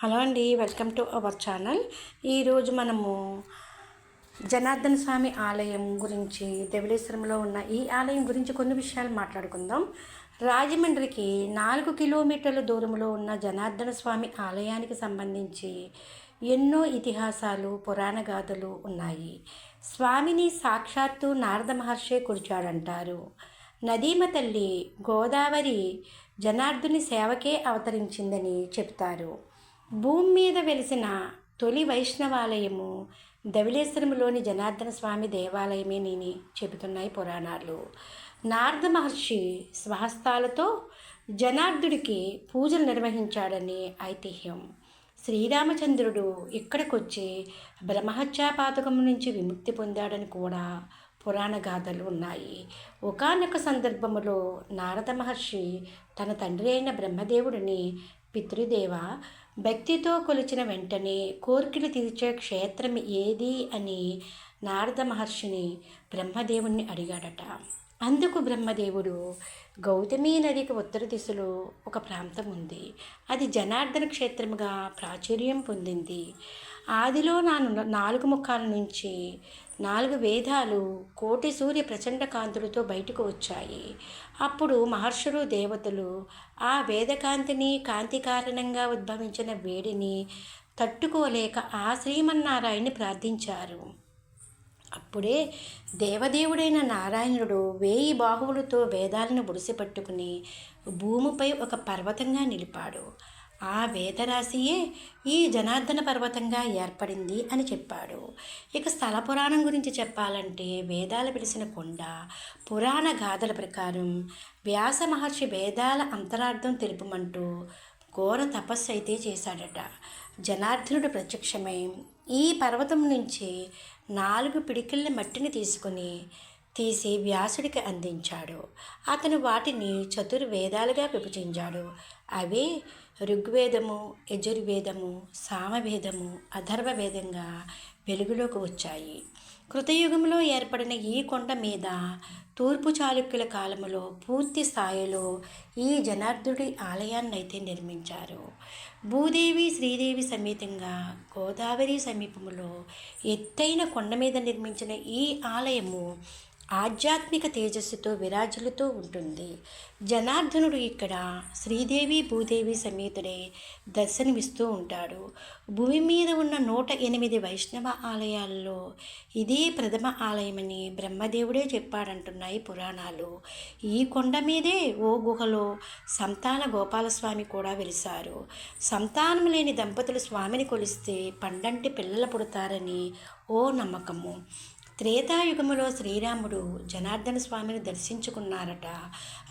Hello అండి welcome to our channel. ఈరోజు మనము జనార్దన స్వామి ఆలయం గురించి ధవళేశ్వరంలో ఉన్న ఈ ఆలయం గురించి కొన్ని విషయాలు మాట్లాడుకుందాం. రాజమండ్రికి నాలుగు కిలోమీటర్ల దూరంలో ఉన్న జనార్దన స్వామి ఆలయానికి సంబంధించి ఎన్నో ఇతిహాసాలు పురాణ గాథలు ఉన్నాయి. స్వామిని సాక్షాత్తు నారద మహర్షే కురిచాడంటారు. నదీమ తల్లి గోదావరి జనార్దుని సేవకే అవతరించిందని చెప్తారు. భూమి మీద వెలిసిన తొలి వైష్ణవాలయము ధవళేశ్వరంలోని జనార్దన స్వామి దేవాలయమే నేను చెబుతున్నాయి పురాణాలు. నారద మహర్షి స్వహస్తాలతో జనార్దుడికి పూజలు నిర్వహించాడని ఐతిహ్యం. శ్రీరామచంద్రుడు ఇక్కడికొచ్చి బ్రహ్మహత్యా పాతకం నుంచి విముక్తి పొందాడని కూడా పురాణ గాథలు ఉన్నాయి. ఒకానొక సందర్భములో నారద మహర్షి తన తండ్రి అయిన బ్రహ్మదేవుడిని పితృదేవ భక్తితో కొలిచిన వెంటనే కోర్కెలు తీర్చే క్షేత్రం ఏది అని నారద మహర్షిని బ్రహ్మదేవుణ్ణి అడిగాడట. అందుకు బ్రహ్మదేవుడు గౌతమీ నదికి ఉత్తర దిశలో ఒక ప్రాంతం ఉంది. అది జనార్దన క్షేత్రముగా ప్రాచుర్యం పొందింది. ఆదిలో నాను నాలుగు ముఖాల నుంచి నాలుగు వేదాలు కోటి సూర్య ప్రచండ కాంతులతో బయటకు వచ్చాయి. అప్పుడు మహర్షులు దేవతలు ఆ వేదకాంతిని కాంతి కారణంగా ఉద్భవించిన వేడిని తట్టుకోలేక ఆ శ్రీమన్నారాయణ్ణి ప్రార్థించారు. అప్పుడే దేవదేవుడైన నారాయణుడు వేయి బాహువులతో వేదాలను బుడిసిపట్టుకుని భూమిపై ఒక పర్వతంగా నిలిపాడు. ఆ వేదరాశియే ఈ జనార్దన పర్వతంగా ఏర్పడింది అని చెప్పాడు. ఇక స్థల పురాణం గురించి చెప్పాలంటే వేదాలు పిలిచిన కొండ పురాణ గాథల ప్రకారం వ్యాస మహర్షి వేదాల అంతరార్థం తెలుపమంటూ ఘోర తపస్సు అయితే చేశాడట. జనార్దనుడు ప్రత్యక్షమై ఈ పర్వతం నుంచి నాలుగు పిడికిళ్ళ మట్టిని తీసుకుని తీసి వ్యాసుడికి అందించాడు. అతను వాటిని చతుర్వేదాలుగా విభజించాడు. అవి ఋగ్వేదము యజుర్వేదము సామవేదము అధర్వవేదంగా వెలుగులోకి వచ్చాయి. కృతయుగంలో ఏర్పడిన ఈ కొండ మీద తూర్పు చాళుక్యుల కాలంలో పూర్తి స్థాయిలో ఈ జనార్దుడి ఆలయాన్ని అయితే నిర్మించారు. భూదేవి శ్రీదేవి సమేతంగా గోదావరి సమీపంలో ఎత్తైన కొండ మీద నిర్మించిన ఈ ఆలయము ఆధ్యాత్మిక తేజస్సుతో విరాజులుతూ ఉంటుంది. జనార్దనుడు ఇక్కడ శ్రీదేవి భూదేవి సమేతుడే దర్శనమిస్తూ ఉంటాడు. భూమి మీద ఉన్న నూట ఎనిమిది వైష్ణవ ఆలయాల్లో ఇదే ప్రథమ ఆలయమని బ్రహ్మదేవుడే చెప్పాడంటున్నాయి పురాణాలు. ఈ కొండ మీదే ఓ గుహలో సంతాన గోపాలస్వామి కూడా వెలిశారు. సంతానం లేని దంపతులు స్వామిని కొలిస్తే పండంటి పిల్లలు పుడతారని ఓ నమ్మకము. త్రేతాయుగములో శ్రీరాముడు జనార్దన స్వామిని దర్శించుకున్నారట.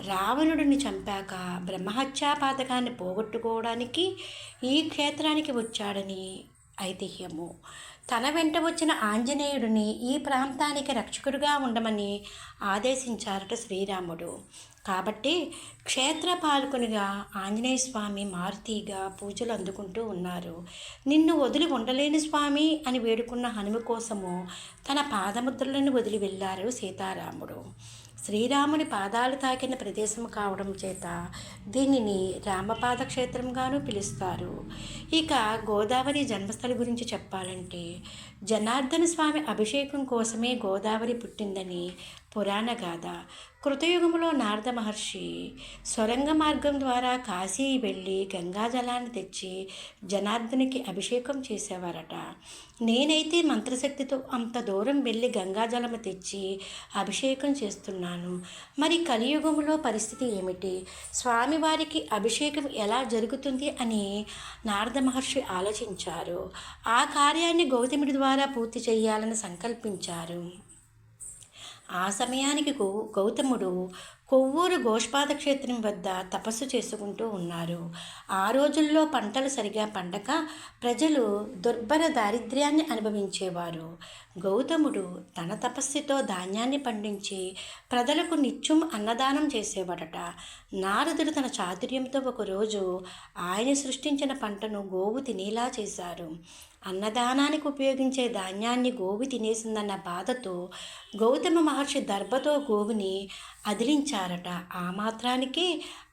రావణుడిని చంపాక బ్రహ్మహత్యా పాతకాన్ని పోగొట్టుకోవడానికి ఈ క్షేత్రానికి వచ్చాడని ఐతిహ్యము. తన వెంట వచ్చిన ఆంజనేయుడిని ఈ ప్రాంతానికి రక్షకుడిగా ఉండమని ఆదేశించారట శ్రీరాముడు. కాబట్టి క్షేత్ర పాలకునిగా ఆంజనేయ స్వామి మారుతిగా పూజలు అందుకుంటూ ఉన్నారు. నిన్ను వదిలి ఉండలేని స్వామి అని వేడుకున్న హనుమ కోసము తన పాదముద్రలను వదిలి వెళ్ళారు సీతారాముడు. శ్రీరాముని పాదాలు తాకిన ప్రదేశం కావడం చేత దీనిని రామపాద క్షేత్రంగాను పిలుస్తారు. ఇక గోదావరి జన్మస్థలి గురించి చెప్పాలంటే జనార్దన స్వామి అభిషేకం కోసమే గోదావరి పుట్టిందని పురాణ గాథ. కృతయుగంలో నారద మహర్షి సొరంగ మార్గం ద్వారా కాశీ వెళ్ళి గంగాజలాన్ని తెచ్చి జనార్దనికి అభిషేకం చేసేవారట. నేనైతే మంత్రశక్తితో అంత దూరం వెళ్ళి గంగాజలము తెచ్చి అభిషేకం చేస్తున్నాను. మరి కలియుగంలో పరిస్థితి ఏమిటి? స్వామివారికి అభిషేకం ఎలా జరుగుతుంది అని నారద మహర్షి ఆలోచించారు. ఆ కార్యాన్ని గౌతముడి ద్వారా పూర్తి చేయాలని సంకల్పించారు. ఆ సమయానికి గో గౌతముడు కొవ్వూరు గోష్పాద క్షేత్రం వద్ద తపస్సు చేసుకుంటూ ఉన్నారు. ఆ రోజుల్లో పంటలు సరిగా పండక ప్రజలు దుర్భర దారిద్ర్యాన్ని అనుభవించేవారు. గౌతముడు తన తపస్సుతో ధాన్యాన్ని పండించి ప్రజలకు నిత్యం అన్నదానం చేసేవాడట. నారదుడు తన చాతుర్యంతో ఒకరోజు ఆయన సృష్టించిన పంటను గోవు తినేలా చేశారు. అన్నదానానికి ఉపయోగించే ధాన్యాన్ని గోవు తినేసిందన్న బాధతో గౌతమ మహర్షి దర్భతో గోవుని అదిలించారట. ఆ మాత్రానికి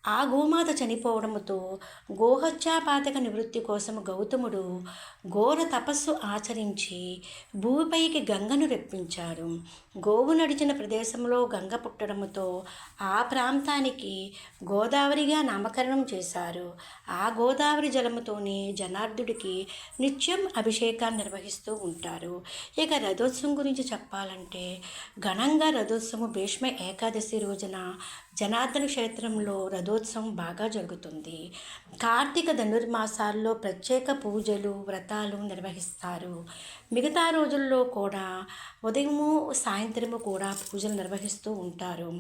ఆ గోమాత చనిపోవడంతో గోహత్యాపాతక నివృత్తి కోసం గౌతముడు ఘోర తపస్సు ఆచరించి భూమిపైకి గంగను రెప్పించాడు. గోవు నడిచిన ప్రదేశంలో గంగ పుట్టడంతో ఆ ప్రాంతానికి గోదావరిగా నామకరణం చేశారు. ఆ గోదావరి జలముతోనే జనార్దుడికి నిత్యం అభిషేకాన్ని నిర్వహిస్తూ ఉంటారు. ఇక రథోత్సవం గురించి చెప్పాలంటే ఘనంగా రథోత్సవం భీష్మ ఏకాదశి రోజున జనార్దన క్షేత్రంలో రథోత్సవం బాగా జరుగుతుంది. కార్తీక ధనుర్మాసాల్లో ప్రత్యేక పూజలు వ్రతాలు నిర్వహిస్తారు. మిగతా రోజుల్లో కూడా ఉదయము సాయంత్రము కూడా పూజలు నిర్వహిస్తూ ఉంటారు.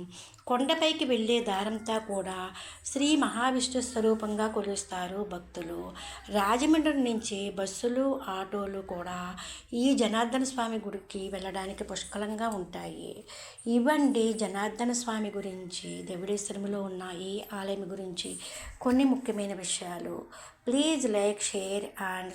కొండపైకి వెళ్ళే దారంతా కూడా శ్రీ మహావిష్ణు స్వరూపంగా కొలుస్తారు భక్తులు. రాజమండ్రి నుంచి బస్సులు ఆటోలు కూడా ఈ జనార్దన స్వామి గుడికి వెళ్ళడానికి పుష్కలంగా ఉంటాయి. ఇవ్వండి జనార్దన స్వామి గురించి దేవుడేశ్వరంలో ఉన్న ఈ ఆలయం గురించి కొన్ని ముఖ్యమైన విషయాలు. Please like share and